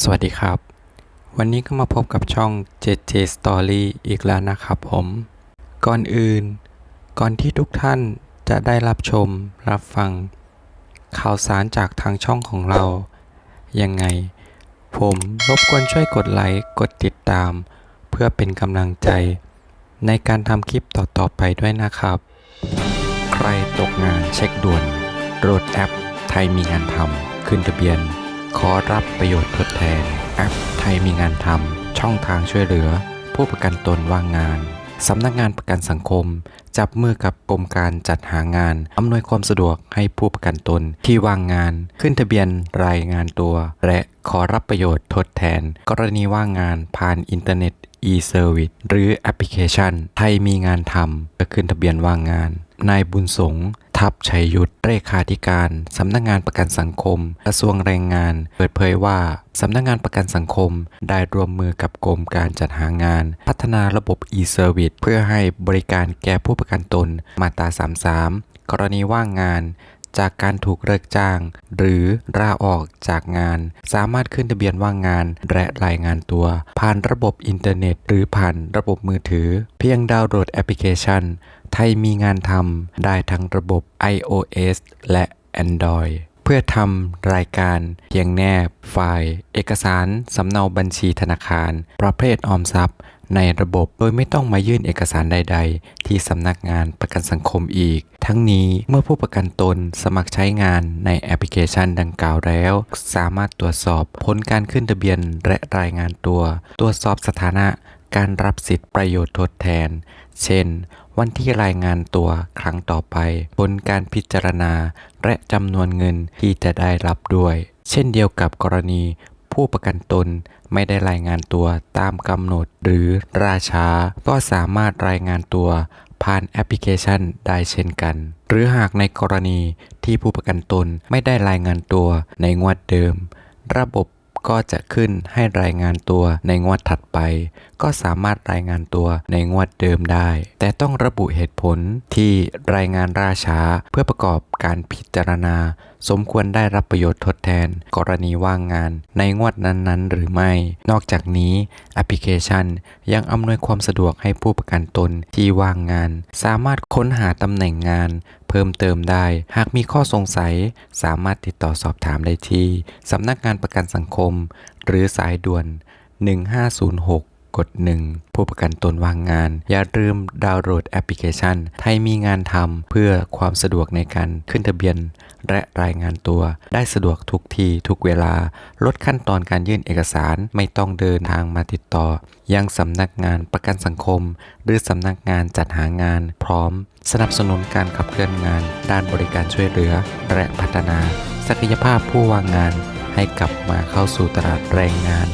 สวัสดีครับ วันนี้ก็มาพบกับช่อง JJ Story อีกแล้วนะครับผม ก่อนอื่น ก่อนที่ทุกท่านจะได้รับชมรับฟัง ข่าวสารจากทางช่องของเรา ยังไง ผมรบกวนช่วยกดไลค์ กดติดตาม เพื่อเป็นกำลังใจ ในการทำคลิปต่อ ๆ ไปด้วยนะครับ ใครตกงานเช็คด่วนโหลดแอป ไทยมีงานทำขึ้นทะเบียน ขอรับประโยชน์ทดแทน แอปไทยมีงานทำช่องทางช่วยเหลือ ผู้ประกันตนว่างงานสำนักงานประกันสังคม จับมือกับกรมการจัดหางาน อำนวยความสะดวกให้ผู้ประกันตนที่ว่างงาน ขึ้นทะเบียนรายงานตัว และขอรับประโยชน์ทดแทน กรณีว่างงานผ่านอินเทอร์เน็ต e-service หรือแอปพลิเคชัน ไทยมีงานทำเพื่อขึ้นทะเบียนว่างงาน นายบุญสง ทับชัยยุทธเลขาธิการ สำนักงานประกันสังคม กระทรวงแรงงาน เปิดเผยว่า สำนักงานประกันสังคม ได้รวมมือกับกรมการจัดหางาน พัฒนาระบบ e-service เพื่อให้บริการแก่ผู้ประกันตน มาตรา 33 กรณีว่างงาน จากการถูกเลิกจ้าง หรือลาออกจากงาน สามารถขึ้นทะเบียนว่างงาน และรายงานตัว ผ่านระบบอินเทอร์เน็ต หรือผ่านระบบมือถือ เพียงดาวน์โหลดแอปพลิเคชัน ไทยมีงานทำได้ทั้งระบบ iOS และ Android เพื่อทำรายการเพียงแนบ ไฟล์ เอกสาร สำเนาบัญชีธนาคาร ประเภทออมทรัพย์ ในระบบโดยไม่ต้องมายื่นเอกสารใด ๆ ที่สำนักงานประกันสังคมอีก ทั้งนี้เมื่อผู้ประกันตนสมัครใช้งานในแอปพลิเคชันดังกล่าวแล้ว สามารถตรวจสอบผลการขึ้นทะเบียนและรายงานตัว ตรวจสอบสถานะการรับสิทธิประโยชน์ทดแทน เช่น วันที่รายงานตัวครั้งต่อไป ผลการพิจารณาและจำนวนเงินที่จะได้รับด้วย เช่นเดียวกับกรณี ผู้ประกันตนไม่ได้รายงานตัวตามกำหนดหรือราช้า ก็สามารถรายงานตัวผ่านแอปพลิเคชันได้เช่นกัน หรือหากในกรณีที่ผู้ประกันตนไม่ได้รายงานตัวในงวดเดิม ระบบ ก็จะขึ้นให้รายงานตัวในงวดถัดไป ก็สามารถรายงานตัวในงวดเดิมได้ แต่ต้องระบุเหตุผลที่รายงานราช้าเพื่อประกอบการพิจารณา สมควรได้รับประโยชน์ทดแทน กรณีว่างงาน ในงวดนั้นๆ หรือไม่ นอกจากนี้แอปพลิเคชันยังอำนวยความสะดวกให้ผู้ประกันตนที่ว่างงาน สามารถค้นหาตำแหน่งงาน เพิ่มเติมได้ หากมีข้อสงสัย สามารถติดต่อสอบถามได้ที่สำนักงานประกันสังคม หรือสายด่วน 1506กด 1 ผู้ประกันตนว่างงาน อย่าลืมดาวน์โหลดแอปพลิเคชัน ไทยมีงานทำเพื่อความสะดวกในการขึ้นทะเบียน และรายงานตัว ได้สะดวกทุกทีทุกเวลา ลดขั้นตอนการยื่นเอกสารไม่ต้องเดินทางมาติดต่อ ยังสำนักงานประกันสังคม หรือสำนักงานจัดหางาน พร้อม สนับสนุนการขับเคลื่อนงาน ด้านบริการช่วยเหลือ และพัฒนา ศักยภาพผู้ว่างงาน ให้กลับมาเข้าสู่ตลาดแรงงาน